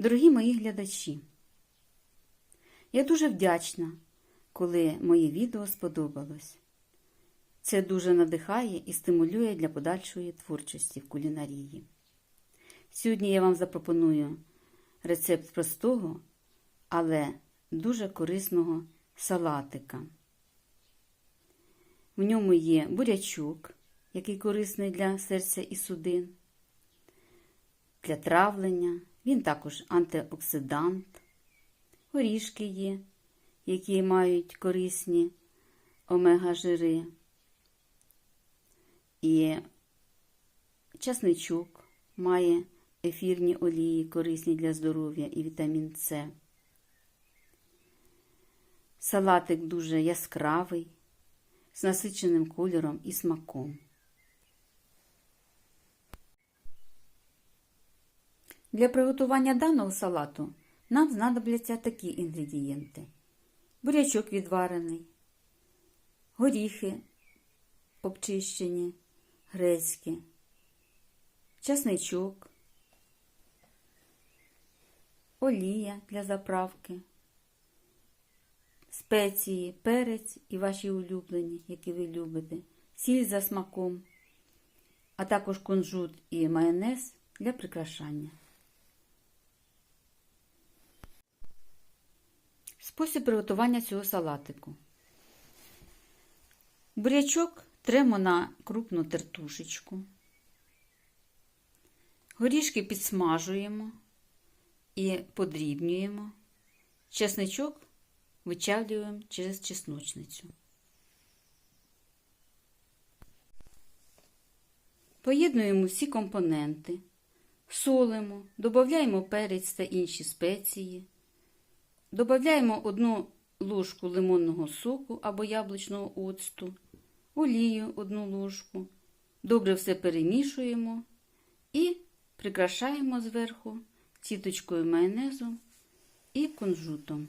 Дорогі мої глядачі, я дуже вдячна, коли моє відео сподобалось. Це дуже надихає і стимулює для подальшої творчості в кулінарії. Сьогодні я вам запропоную рецепт простого, але дуже корисного салатика. В ньому є бурячок, який корисний для серця і судин, для травлення, він також антиоксидант, горішки є, які мають корисні омега-жири, і часничок має ефірні олії, корисні для здоров'я і вітамін С. Салатик дуже яскравий, з насиченим кольором і смаком. Для приготування даного салату нам знадобляться такі інгредієнти: бурячок відварений, горіхи обчищені, грецькі, часничок, олія для заправки, спеції, перець і ваші улюблені, які ви любите, сіль за смаком, а також кунжут і майонез для прикрашання. Спосіб приготування цього салатику. Бурячок тремо на крупну тертушечку. Горішки підсмажуємо і подрібнюємо. Чесничок вичавлюємо через чесночницю. Поєднуємо всі компоненти, солимо, додаємо перець та інші спеції. Додаємо одну ложку лимонного соку або яблучного оцту, олію одну ложку. Добре все перемішуємо і прикрашаємо зверху сіточкою майонезу і кунжутом.